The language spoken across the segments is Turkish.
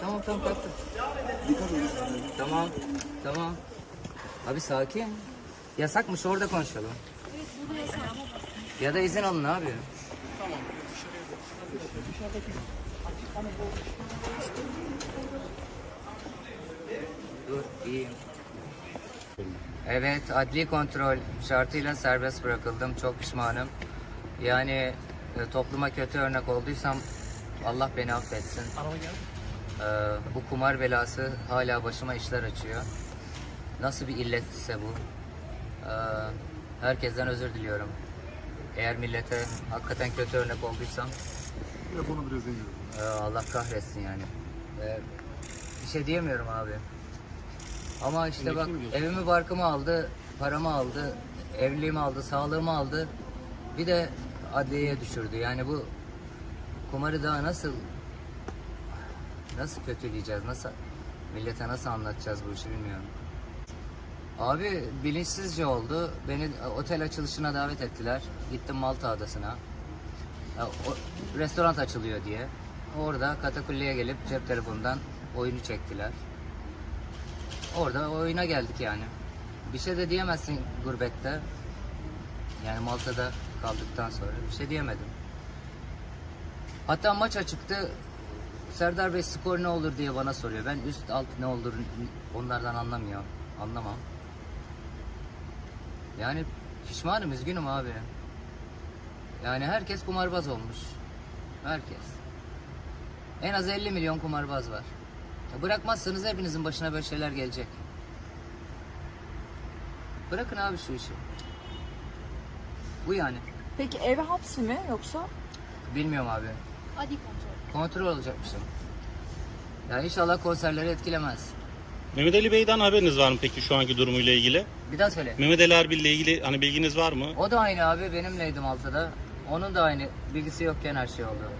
Tamam tamam kalktım. Tamam tamam. Abi sakin. Yasakmış orada konuşalım. Ya da izin alın abi. Dur iyiyim. Evet adli kontrol şartıyla serbest bırakıldım. Çok pişmanım. Yani e, topluma kötü örnek olduysam Allah beni affetsin. Ee, bu kumar belası hala başıma işler açıyor. Nasıl bir illetse bu. Ee, herkesten özür diliyorum. Eğer millete hakikaten kötü örnek olduysam Telefonu biraz indir. ee, Allah kahretsin yani. Ee, bir şey diyemiyorum abi. Ama işte bak evimi barkımı aldı, paramı aldı, evliliğimi aldı, sağlığımı aldı. Bir de adliyeye düşürdü. Yani bu kumarı daha nasıl nasıl kötüleyeceğiz, nasıl millete nasıl anlatacağız bu işi bilmiyorum. Abi bilinçsizce oldu. Beni otel açılışına davet ettiler. Gittim Malta adasına. O, restoran açılıyor diye. Orada katakulliye gelip cep telefonundan oyunu çektiler. Orada oyuna geldik yani. Bir şey de diyemezsin gurbette. Yani Malta'da kaldıktan sonra bir şey diyemedim. Hatta maç açıktı. Serdar Bey skor ne olur diye bana soruyor. Ben üst alt ne olur onlardan anlamıyorum. Anlamam. Yani pişmanım üzgünüm abi. Yani herkes kumarbaz olmuş. Herkes. En az 50 milyon kumarbaz var. Bırakmazsanız hepinizin başına böyle şeyler gelecek. Bırakın abi şu işi. Bu yani. Peki ev hapsi mi yoksa? Bilmiyorum abi. Adli kontrol. Kontrol olacakmışım. Ya inşallah konserleri etkilemez. Mehmet Ali Bey'den haberiniz var mı peki şu anki durumuyla ilgili? Bir daha söyle. Mehmet Ali Erbil ile ilgili hani bilginiz var mı? O da aynı abi benimleydim Malta'da. Onun da aynı. Bilgisi yokken her şey oldu.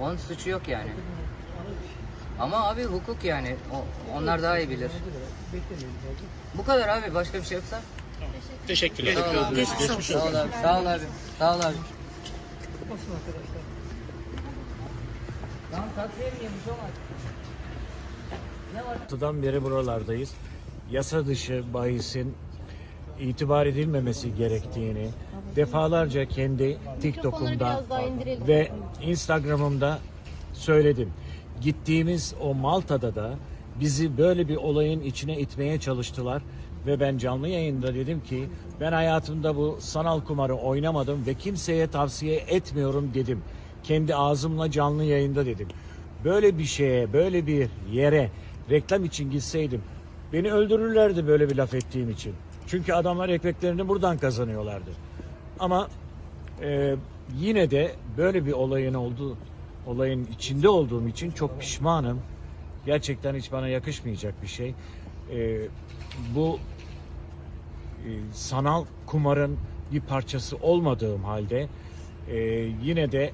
Onun suçu yok yani. Ama abi hukuk yani. O- onlar daha iyi bilir. Bu kadar abi. Başka bir şey yoksa? Teşekkürler. Sağ ol abi. Sağ ol abi. Sağ ol abi. Sağ ol abi. Tamam yemeyelim bir şey olmaz. Ne var? Haftadan beri buralardayız. Yasa dışı bahisin itibar edilmemesi gerektiğini defalarca kendi TikTok'umda ve Instagram'ımda söyledim. Gittiğimiz o Malta'da da bizi böyle bir olayın içine itmeye çalıştılar ve ben canlı yayında dedim ki ben hayatımda bu sanal kumarı oynamadım ve kimseye tavsiye etmiyorum dedim. Kendi ağzımla canlı yayında dedim. Böyle bir şeye, böyle bir yere reklam için gitseydim beni öldürürlerdi böyle bir laf ettiğim için. Çünkü adamlar ekmeklerini buradan kazanıyorlardı. Ama ee, yine de böyle bir olayın olduğu olayın içinde olduğum için çok pişmanım. Gerçekten hiç bana yakışmayacak bir şey. Ee, bu e, sanal kumarın bir parçası olmadığım halde e, yine de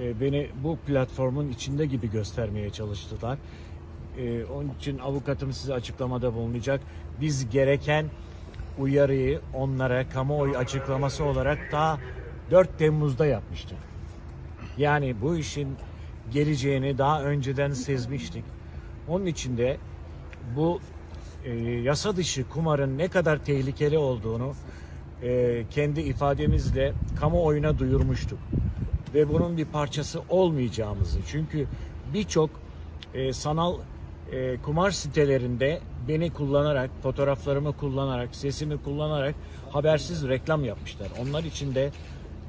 e, beni bu platformun içinde gibi göstermeye çalıştılar. E, onun için avukatım size açıklamada bulunacak. Biz gereken uyarıyı onlara kamuoyu açıklaması olarak daha 4 Temmuz'da yapmıştık. Yani bu işin geleceğini daha önceden sezmiştik. Onun için de bu e, yasa dışı kumarın ne kadar tehlikeli olduğunu e, kendi ifademizle kamuoyuna duyurmuştuk. Ve bunun bir parçası olmayacağımızı. Çünkü birçok e, sanal e, kumar sitelerinde beni kullanarak, fotoğraflarımı kullanarak, sesimi kullanarak habersiz reklam yapmışlar. Onlar için de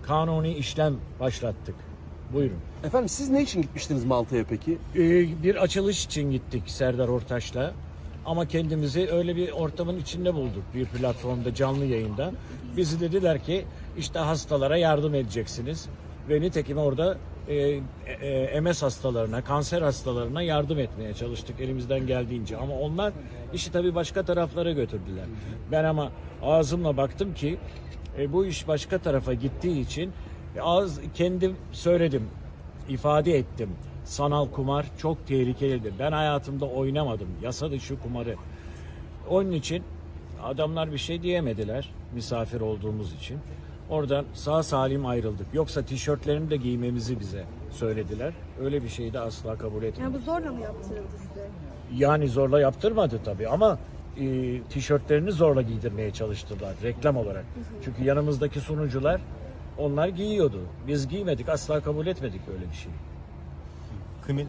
kanuni işlem başlattık. Buyurun. Efendim siz ne için gitmiştiniz Malta'ya peki? Ee, bir açılış için gittik Serdar Ortaç'la. Ama kendimizi öyle bir ortamın içinde bulduk bir platformda canlı yayında. Bizi dediler ki işte hastalara yardım edeceksiniz. Ve nitekim orada e, e, MS hastalarına, kanser hastalarına yardım etmeye çalıştık elimizden geldiğince. Ama onlar işi tabii başka taraflara götürdüler. Ben ama ağzımla baktım ki e, bu iş başka tarafa gittiği için e, ağız kendim söyledim ifade ettim. Sanal kumar çok tehlikelidir. Ben hayatımda oynamadım. Yasa dışı kumarı. Onun için adamlar bir şey diyemediler misafir olduğumuz için. Oradan sağ salim ayrıldık. Yoksa tişörtlerini de giymemizi bize söylediler. Öyle bir şeyi de asla kabul etmedik. Yani bu zorla mı yaptırıldı size? Yani zorla yaptırmadı tabii ama e, tişörtlerini zorla giydirmeye çalıştılar reklam olarak. Çünkü yanımızdaki sunucular onlar giyiyordu. Biz giymedik asla kabul etmedik böyle bir şey.